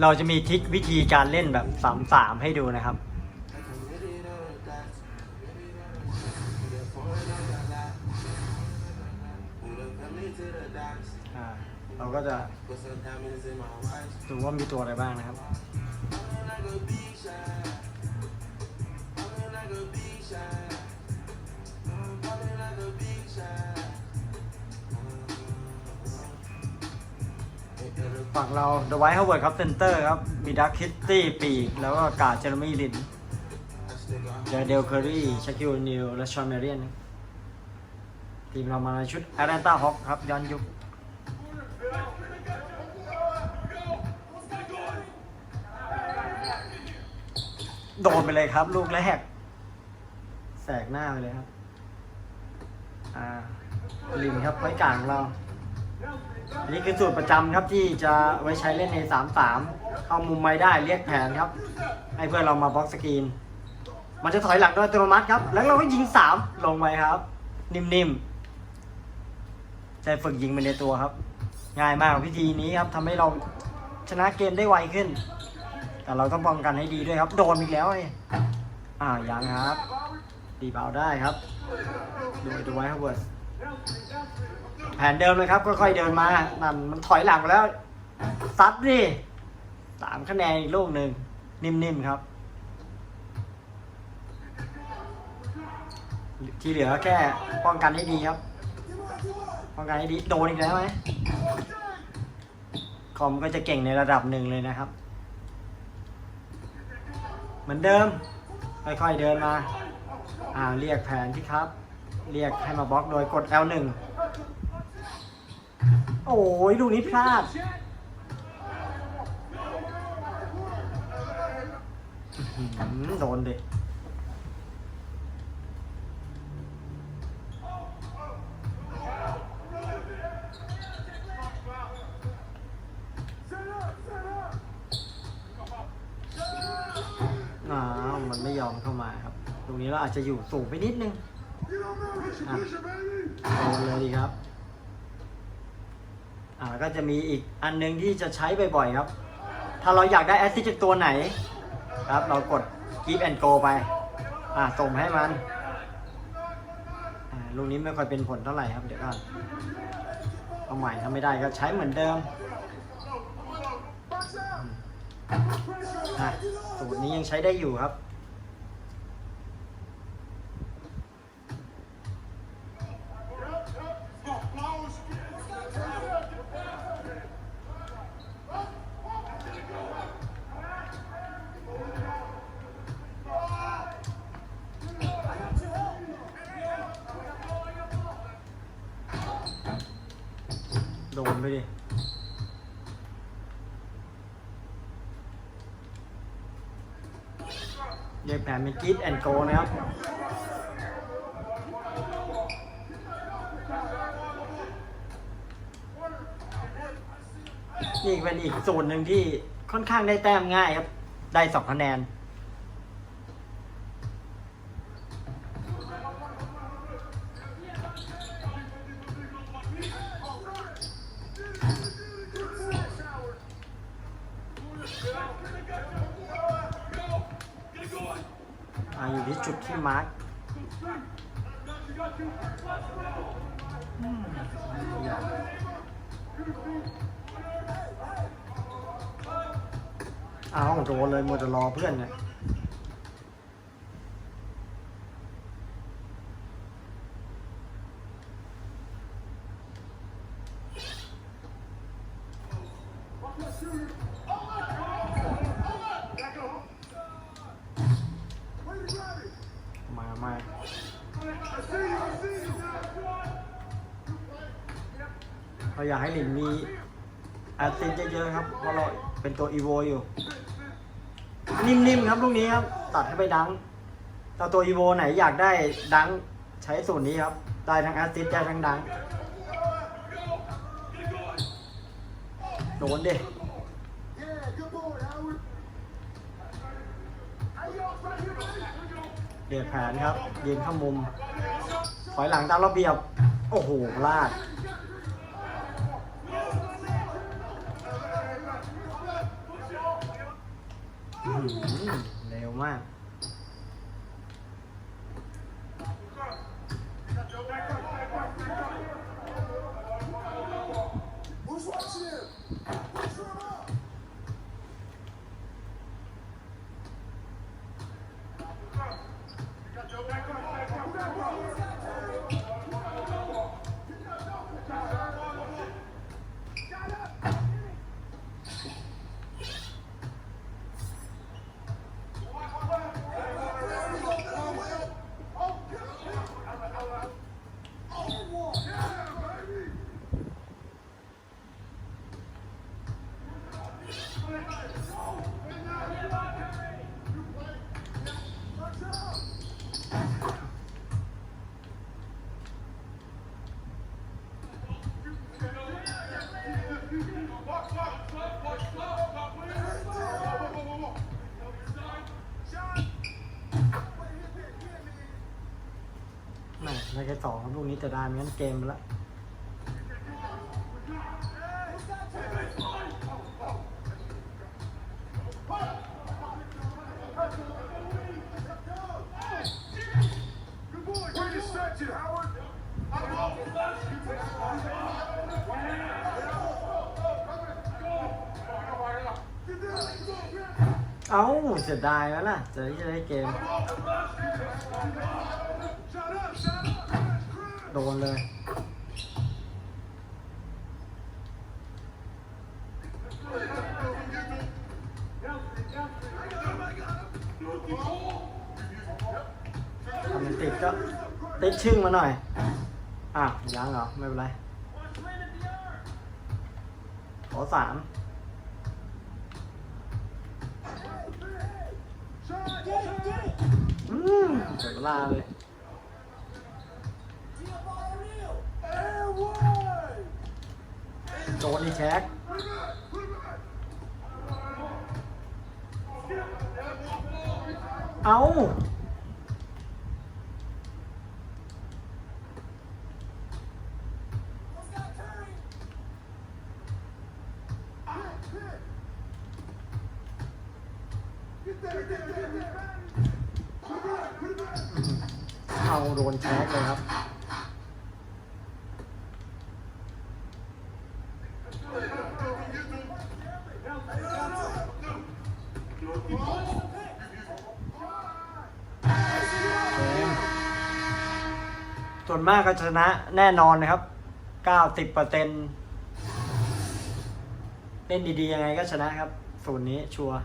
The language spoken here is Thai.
เราจะมีทิควิธีการเล่นแบบสามสามให้ดูนะครับ เราก็จะดูว่ามีตัวอะไรบ้างนะครับ ฝั่งเรา The White Howard ครับเซนเตอร์ครับมีดักคิตตี้ปีก แล้วก็กาดเจอร์มี่ลินเจอเดลเคอรี่ชาคิวนิวและชอนเมเรียนทีมเรามาในชุดแอตแลนตาฮอคครับย้อนยุคโดนไปเลยครับ ลูกแรกแสกหน้าไปเลยครับ อ่าลินครับไว้กลางเรา อันนี้คือสูตรประจำครับที่จะไว้ใช้เล่นใน 3-3 เข้ามุมไม่ได้เรียกแผนครับ ให้เพื่อนเรามาบล็อกสกรีน มันจะถอยหลังโดยอัตโนมัติครับ แล้วเราก็ยิง 3 ลงไปครับ นิ่มๆใจฝึกยิงไปในตัวครับ ง่ายมากวิธีนี้ครับทำให้เราชนะเกมได้ไวขึ้น แต่เราต้องป้องกันให้ดีด้วยครับ โดนอีกแล้วไอ้อ่ายังครับ ดีเบาได้ครับดูดูไว้ครับเวิร์ส แผนเดิมเลยครับค่อยๆเดินมานั่นมันถอยหลังแล้วซัดดิสามคะแนนอีกลูกหนึ่งนิ่มๆครับ ที่เหลือแค่ป้องกันให้ดีครับ ป้องกันให้ดีโดนอีกแล้วไหมคอมก็จะเก่งในระดับหนึ่งเลยนะครับ เหมือนเดิม ค่อยๆเดินมา อ่าเรียกแผนที่ครับ เรียกให้มาบล็อกโดยกด L1 โอ้ยลูกนี้พลาด โดนดิอ้าวมันไม่ยอมเข้ามาครับ ตรงนี้เราอาจจะอยู่สูงไปนิดนึงอะโดนเลยดีครับ อ่าก็จะมีอีกอันหนึงที่จะใช้บ่อยๆครับ ถ้าเราอยากได้แอสซิสจากตัวไหนครับเรากด Keep and Go ไป อ่าส่งให้มันลูกนี้ไม่ค่อยเป็นผลเท่าไหร่ครับเดี๋ยวก่อนเอาใหม่ถ้าไม่ได้ก็ใช้เหมือนเดิมอืมอะสูตรนี้ยังใช้ได้อยู่ครับ ดนไปดิ เรียกแผนเป็นกิดแอนโกนะครับนี่เป็นอีกสูตรหนึ่งที่ค่อนข้างได้แต้มง่ายครับ ได้สองคะแนน อ่าอยู่ที่จุดที่มาร์คอืมอาขอ้าวโดนเลยมัวจะรอเพื่อนเนี่ย มามาเราอยากให้หลินมีอาร์ตินเยอะๆครับเพราะเราเป็นตัวอีโวอยู่ นิ่มๆครับลูกนี้ครับ ตัดให้ไปดังถ้าตัวอีโวไหนอยากได้ดังใช้สูตรนี้ครับ ได้ทั้งแอสซิสต์ได้ทั้งดังโดนดิ เบียดแผนครับยืนข้างมุม ถอยหลังตามระเบียบ โอ้โหพลาดเร็วมาก แม่ในแค่สองครับลูกนี้จะได้ไม่งั้นเกมล้ว Good boy. Bring your section, Howard. เอ้าเสียดายแล้วล่ะจะได้เกม โดนเลยทำมันติดก็ติดชึ่งมาหน่อย อะยังเหรอ ไม่เป็นไร ขอสามอืมเสียเวลาเลย And one. โดนอีแช็คเอาเอาโดนแช็คเลยครับ วนมากก็ชนะแน่นอนนะครับ 90เปอร์เซ็นเล่นดีๆยังไงก็ชนะครับ ส่วนนี้ชัวร์